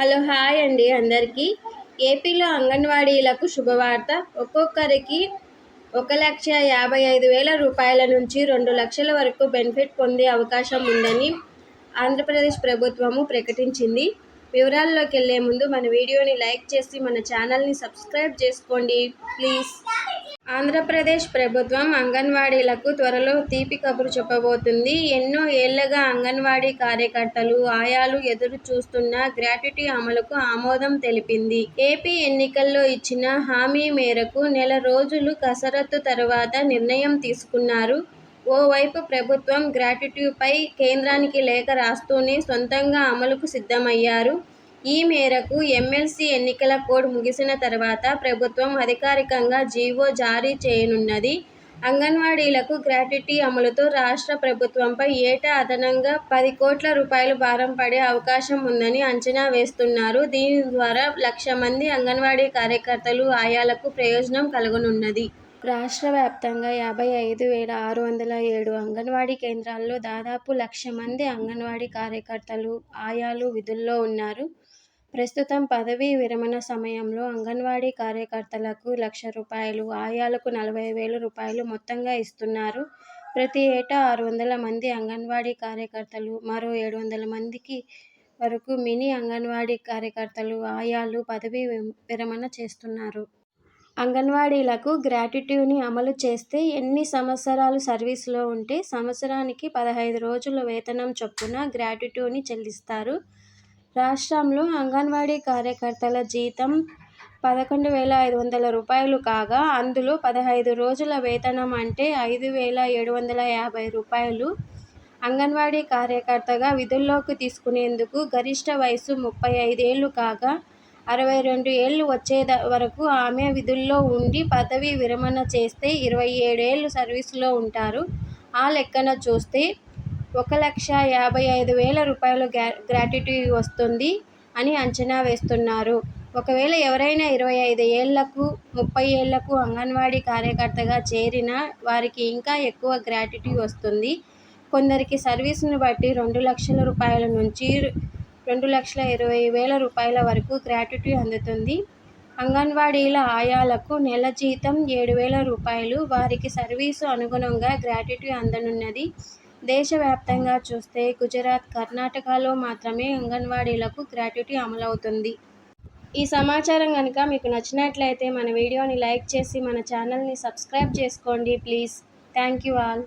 Hello hi అండి అందరికీ. ఏపీలో అంగన్వాడీలకు శుభవార్త. ఒక్కొక్కరికి ఒక లక్ష యాభై ఐదు వేల రూపాయల నుంచి రెండు లక్షల వరకు బెనిఫిట్ పొందే అవకాశం ఉందని ఆంధ్రప్రదేశ్ ప్రభుత్వము ప్రకటించింది. వివరాల్లోకి వెళ్ళే ముందు మన వీడియోని లైక్ చేసి మన ఛానల్ని సబ్స్క్రైబ్ చేసుకోండి ప్లీజ్. ఆంధ్రప్రదేశ్ ప్రభుత్వం అంగన్వాడీలకు త్వరలో తీపి కబురు చెప్పబోతుంది. ఎన్నో ఏళ్ళుగా అంగన్వాడీ కార్యకర్తలు ఆయాలు ఎదురు చూస్తున్న గ్రాట్యుటీ అమలుకు ఆమోదం తెలిపింది. ఏపీ ఎన్నికల్లో ఇచ్చిన హామీ మేరకు నెల రోజులు కసరత్తు తర్వాత నిర్ణయం తీసుకున్నారు. ఓవైపు ప్రభుత్వం గ్రాట్యుటీపై కేంద్రానికి లేఖ రాస్తూనే సొంతంగా అమలుకు సిద్ధమయ్యారు. ఈ మేరకు ఎమ్మెల్సీ ఎన్నికల కోడ్ ముగిసిన తర్వాత ప్రభుత్వం అధికారికంగా జీవో జారీ చేయనున్నది. అంగన్వాడీలకు గ్రాట్యుటీ అమలుతో రాష్ట్ర ప్రభుత్వంపై ఏటా అదనంగా పది కోట్ల రూపాయలు భారం పడే అవకాశం ఉందని అంచనా వేస్తున్నారు. దీని ద్వారా లక్ష మంది అంగన్వాడీ కార్యకర్తలు ఆయాలకు ప్రయోజనం కలగనున్నది. రాష్ట్ర వ్యాప్తంగా యాభై ఐదు వేల ఆరు వందల ఏడు అంగన్వాడీ కేంద్రాల్లో దాదాపు లక్ష మంది అంగన్వాడీ కార్యకర్తలు ఆయాలు విధుల్లో ఉన్నారు. ప్రస్తుతం పదవీ విరమణ సమయంలో అంగన్వాడీ కార్యకర్తలకు లక్ష రూపాయలు ఆయాలకు నలభై వేల రూపాయలు మొత్తంగా ఇస్తున్నారు. ప్రతి ఏటా ఆరు వందల మంది అంగన్వాడీ కార్యకర్తలు మరో ఏడు వందల మందికి వరకు మినీ అంగన్వాడీ కార్యకర్తలు ఆయాలు పదవీ విరమణ చేస్తున్నారు. అంగన్వాడీలకు గ్రాట్యుటీని అమలు చేస్తే ఎన్ని సంవత్సరాలు సర్వీస్లో ఉంటే సంవత్సరానికి పదహైదు రోజుల వేతనం చొప్పున గ్రాట్యుటీని చెల్లిస్తారు. రాష్ట్రంలో అంగన్వాడీ కార్యకర్తల జీతం పదకొండు వేల ఐదు వందల రూపాయలు కాగా అందులో పదహైదు రోజుల వేతనం అంటే ఐదు వేల ఏడు వందల యాభై రూపాయలు అంగన్వాడీ కార్యకర్తగా విధుల్లోకి తీసుకునేందుకు గరిష్ట వయసు ముప్పై ఐదేళ్ళు కాగా అరవై రెండు ఏళ్ళు వచ్చే వరకు ఆమె విధుల్లో ఉండి పదవీ విరమణ చేస్తే ఇరవై ఏడేళ్ళు సర్వీసులో ఉంటారు. ఆ లెక్కన చూస్తే ఒక లక్ష యాభై ఐదు వేల రూపాయలు గ్రా గ్రాట్యుటీ వస్తుంది అని అంచనా వేస్తున్నారు. ఒకవేళ ఎవరైనా ఇరవై ఐదు ఏళ్ళకు ముప్పై ఏళ్ళకు అంగన్వాడీ కార్యకర్తగా చేరినా వారికి ఇంకా ఎక్కువ గ్రాట్యుటీ వస్తుంది. కొందరికి సర్వీసును బట్టి రెండు లక్షల రూపాయల నుంచి రెండు లక్షల ఇరవై వేల రూపాయల వరకు గ్రాట్యుటీ అందుతుంది. అంగన్వాడీల ఆయాలకు నెల జీతం ఏడు వేల రూపాయలు. వారికి సర్వీసు అనుగుణంగా గ్రాట్యుటీ అందనున్నది. దేశవ్యాప్తంగా చూస్తే గుజరాత్ కర్ణాటకలో మాత్రమే అంగన్వాడీలకు గ్రాట్యుటీ అమలవుతుంది. ఈ సమాచారం కనుక మీకు నచ్చినట్లయితే మన వీడియోని లైక్ చేసి మన ఛానల్ని సబ్స్క్రైబ్ చేసుకోండి ప్లీజ్. Thank you all.